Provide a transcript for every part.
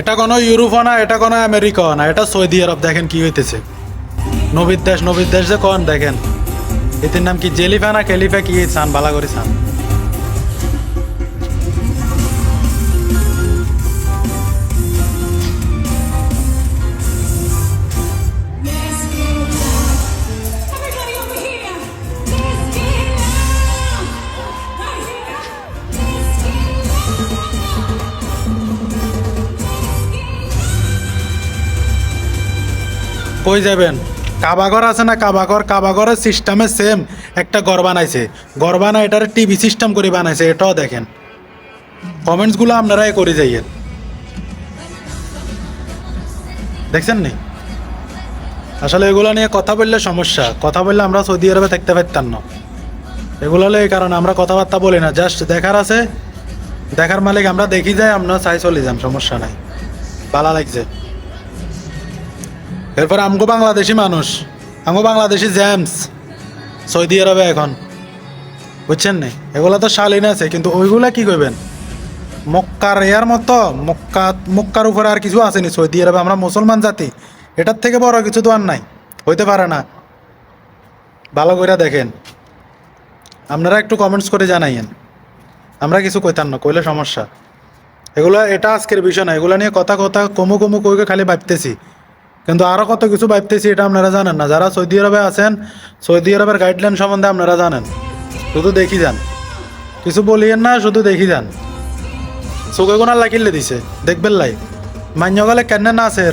এটা কোনো ইউরোপও না, এটা কোনো আমেরিকাও না, এটা সৌদি আরব। দেখেন কি হইতেছে। নবীর দেশ নবীর দেশ যে কন, দেখেন। এটির নাম কি জেলিফা না কেলিফা কি? চান, বালা করে চান। কই যাবেন কাবাগর আছে না কাবাগর কাবাগরের সিস্টেমে সেম একটা ঘর বানাইছে। ঘর বানায় এটার টিভি সিস্টেম করে বানাইছে, এটাও দেখেন। কমেন্টসগুলো আপনারাই করে যাইয়েন। দেখছেন নি? আসলে এগুলো নিয়ে কথা বললে সমস্যা। কথা বললে আমরা সৌদি আরবে থাকতে পারতাম না। এগুলো হলো এই কারণে আমরা কথাবার্তা বলি না। জাস্ট দেখার আছে, দেখার মালিক আমরা দেখি যাই, আমরা চাই চলে যান সমস্যা নাই। ভালো লাগছে। এরপর আমগো বাংলাদেশি মানুষ, আমগো বাংলাদেশি জেমস, সৌদি আরবে এখন। বুঝছেন নি এগুলা তো শালীন আছে, কিন্তু ওইগুলা কি করবেন মক্কার এর মতো, মক্কা, মক্কার উপরে আর কিছু আসেনি। সৌদি আরবে আমরা মুসলমান জাতি, এটার থেকে বড় কিছু তো আর নাই। হইতে পারে না। ভালো করে দেখেন। আপনারা একটু কমেন্টস করে জানাইয়েন। আমরা কিছু কইতাম না, কইলে সমস্যা। এগুলো, এটা আজকের বিষয় না, এগুলো নিয়ে কথা কথা কমু কমু কইকে খালি ভাবতেছি। কিন্তু আরও কত কিছু ভাবতেছি এটা আপনারা জানেন না। যারা সৌদি আরবে আছেন সৌদি আরবের গাইডলাইন সম্বন্ধে আপনারা জানেন। শুধু দেখি যান। কিছু বলিয়েন না শুধু দেখি যান। চোখে গোনা লাগিলে দিছে? দেখবেন লাই। মান্য গলে কেন না আছে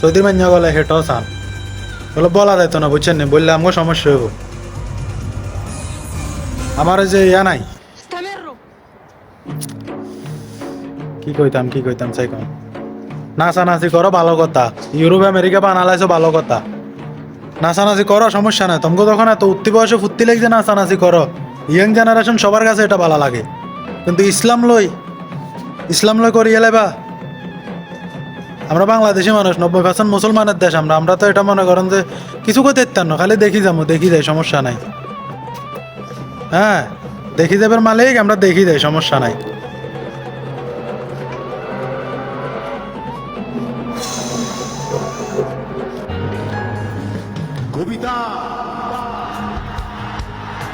সৌদি মান্য গলে হেঁটো চান। বলে বলা যাইতো না বুঝছেন না? বললে আমার সমস্যা হইব। আমার যে ইয়া নাই। কি কইতাম কি কইতাম চাই কম নাচানাচি করো ভালো কথা। ইউরোপ আমেরিকা বানালাইছো ভালো কথা। নাচানাচি করো, সমস্যা নাই। তোমাকে তখন এত উত্তি বয়সে ফুর্তি লাগছে, নাচানাচি করো। ইয়াং জেনারেশন সবার কাছে এটা ভালো লাগে। কিন্তু ইসলাম লই ইসলাম লই করিয়ে লেবা আমরা বাংলাদেশি মানুষ, নব্বই পার্সেন্ট মুসলমানের দেশ আমরা। আমরা তো এটা মনে করেন যে কিছু করতে না, খালি দেখি যাব দেখি যাই, সমস্যা নাই। হ্যাঁ দেখি যাবার মালিক, আমরা দেখি যাই, সমস্যা নাই। কবিতা।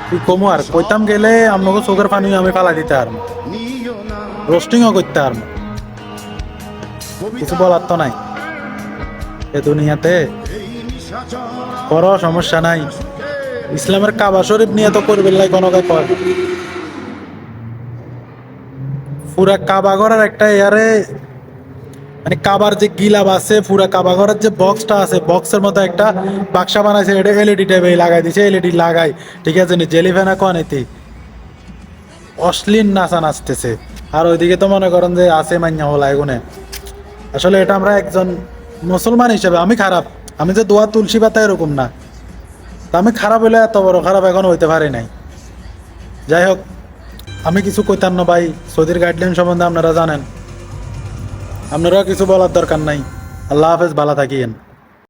তুই কমু আর? কইতাম গেলে আমাকে চোখের পানি আমি ফালা দিতে আর রোস্টিংও করতে আর কিছু বলার তো নাই। এ দুনিয়াতে করো সমস্যা নাই। ইসলামের কাবা শরীফ নিয়ে তো করবে লাই কোনো পুরা কাবা ঘরের একটা এয়ারে মানে কাবার যে গিলাব আছে, পুরা কাবা ঘরের যে বক্সটা আছে বক্সের মতো একটা বাক্সা বানাইছে, এটা এলইডি টাইপে লাগাই দিছে এলইডি লাগাই। ঠিক আছে নি? জেলিফেনা কনেতি অশ্লীল নাচা নাচতেছে আর ওইদিকে তো মনে করেন যে আছে মান্যা হলা এগুনে আসলে এটা আমরা একজন মুসলমান হিসেবে, আমি খারাপ। আমি যে দোয়া তুলসী পাতা এরকম না। তা আমি খারাপ হলে এত বড় খারাপ এখন হইতে পারি নাই। যাই হোক, আমি কিছু না ভাই, সৌদির গাইডলাইন সম্বন্ধে আপনারা জানেন। আপনারাও কিছু বলার দরকার নাই। আল্লাহ হাফেজ ভালো থাকিয়েন।